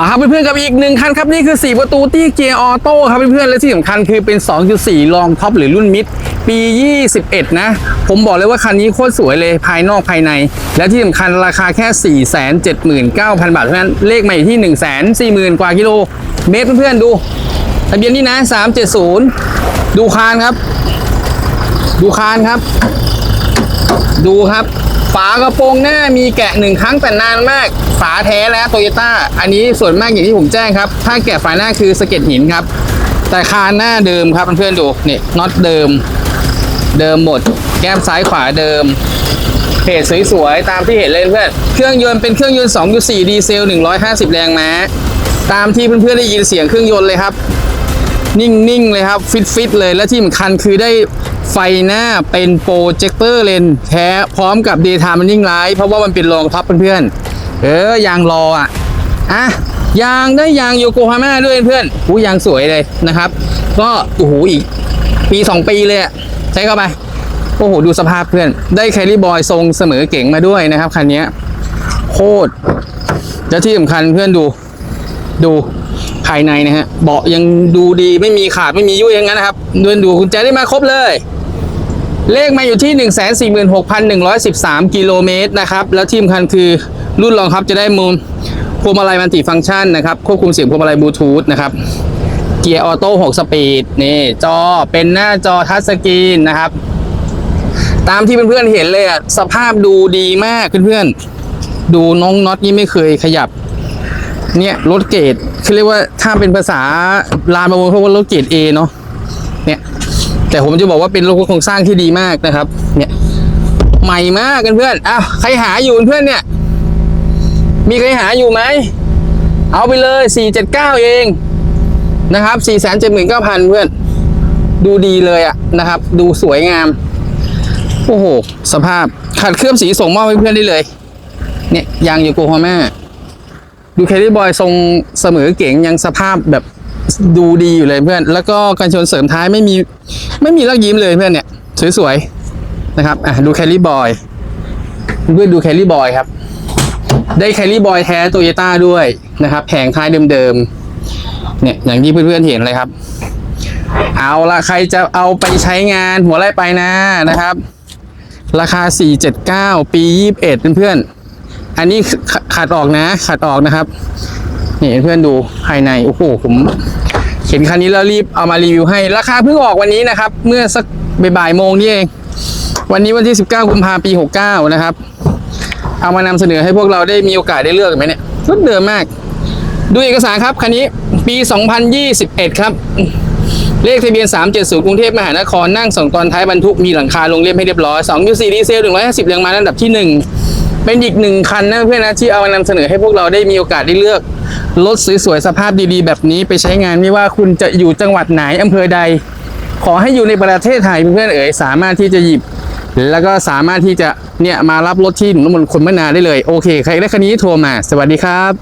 มาครับเพื่อนๆกับอีกหนึ่งคันครับนี่คือ 4 ประตูตี้เกียร์ออโต้ครับเพื่อนๆและที่สำคัญคือเป็น 2.4 ลองท็อปหรือรุ่นมิดปี 21 นะ ผมบอกเลยว่าคันนี้โคตรสวยเลยภายนอกภายใน และที่สำคัญราคาแค่ 479,000 บาทเท่านั้นเลขใหม่ที่ 140,000 กว่ากิโลเมตรเพื่อนๆดูทะเบียนนี่นะ 370 ดูคานครับ ดูคานครับ ดูครับ ฝากระโปรงหน้ามีแกะหนึ่งครั้งแต่นานมาก ฝาแท้แล้วโตโยต้าอันนี้ส่วนมากอย่างที่ผมแจ้งครับ ถ้าแกะฝาหน้าคือสะเก็ดหินครับ แต่คานหน้าเดิมครับเพื่อนๆดูนี่น็อตเดิม เดิมหมด แก้มซ้ายขวาเดิมเพจสวยๆตามที่เห็นเลยเพื่อนเครื่องยนต์เป็นเครื่องยนต์2.4ดีเซล 150 แรงม้าตามที่เพื่อนๆได้ยินเสียงเครื่องยนต์เลยครับ นิ่งๆเลยครับ ฟิตๆเลยและที่สำคัญคือได้ไฟหน้าเป็นโปรเจคเตอร์เลนแท้พร้อมกับ Daytime Running Light เพราะว่ามันเป็นรองท็อปเพื่อนๆ เออยางรออะ อะยางได้ยางโยโกฮาม่าด้วยเพื่อนหูยางสวยเลยนะครับ ก็โอ้โหอีก ปี 2 ปีเลยใช้เข้าไป โอ้โห ดูสภาพเพื่อน ได้แคลรี่บอยทรงเสมอเก่งมาด้วยนะครับคันนี้โคตร แล้วที่สำคัญเพื่อนดูดู ภายในนะฮะเบาะยังดูดีไม่มีขาดไม่มียุ่ยอย่างนั้นนะครับเดินดูกุญแจได้มาครบเลย เลขมาอยู่ที่ 146,113 กิโลเมตรนะครับ แล้วที่สำคัญคือรุ่นรองครับจะได้มุมพวงมาลัยมัลติฟังก์ชันนะครับ ควบคุมเสียงพวงมาลัยบลูทูธนะครับเกียร์ออโต้6สปีดนี่จอเป็นหน้าจอทัชสกรีนนะครับ ตามที่เพื่อนๆเห็นเลยอะสภาพดูดีมากเพื่อนๆดูน้องน็อตนี่ไม่เคยขยับ เนี่ยรถเกรดคือเรียกว่าถ้าเป็นภาษาลานประมงเขาว่ารถเกรด A เนาะเนี่ยแต่ผมจะบอกว่าเป็นรถโครงสร้างที่ดีมากนะครับ เนี่ยใหม่มากกันเพื่อนอ้าวใครหาอยู่เพื่อนเนี่ย มีใครหาอยู่ไหมเอาไปเลย 479 เองนะครับ 479,000 เพื่อน ดูดีเลยอะนะครับ ดูสวยงาม โอ้โห สภาพขัดเคลือบสีส่งมอบให้เพื่อนได้เลย เนี่ยยางโยโกฮาม่า ดูแคลรี่บอยทรงเสมอเก๋งยังสภาพแบบดูดีอยู่เลยเพื่อน แล้วก็กันชนเสริมท้ายไม่มีไม่มีลักยิ้มเลยเพื่อนเนี่ย สวยๆนะครับอะดูแคลรี่บอยเพื่อนดูแคลรี่บอยครับ ได้แคลรี่บอยแท้โตโยต้าด้วยนะครับแผงท้ายเดิมๆเนี่ยอย่างที่เพื่อนๆเห็นเลยครับ เอาละใครจะเอาไปใช้งานหัวไล่ไปนะนะครับ ราคา 479 ปี 21เพื่อนๆ อันนี้ขัดออกนะ ขัดออกนะครับ นี่เพื่อนดูภายในโอ้โหผมเห็นคันนี้แล้วรีบเอามารีวิวให้ราคาเพิ่งออกวันนี้นะครับ เมื่อสักบ่ายโมงนี่เอง วันนี้วันที่ 19กุมภาพันธ์ปี 69 นะครับ เอามานำเสนอให้พวกเราได้มีโอกาสได้เลือกไหมเนี่ยรถเดิมมาก ดูเอกสารครับคันนี้ปี 2021 ครับเลขทะเบียน 370 กรุงเทพมหานครนั่งสองตอนท้ายบรรทุกมีหลังคาลงเรียบให้เรียบร้อย 2.4 ดีเซล 150 แรงม้าอันดับที่ 1 เป็นอีกหนึ่งคันนะเพื่อนนะที่เอามานำเสนอให้พวกเราได้มีโอกาสได้เลือกรถสวยๆสภาพดีๆ แบบนี้ไปใช้งานไม่ว่าคุณจะอยู่จังหวัดไหนอำเภอใด ขอให้อยู่ในประเทศไทยเพื่อนเอ๋ยสามารถที่จะหยิบ แล้วก็สามารถที่จะเนี่ยมารับรถที่หนุ่มนคนมนาได้เลย โอเค ใครได้คันนี้โทรมา สวัสดีครับ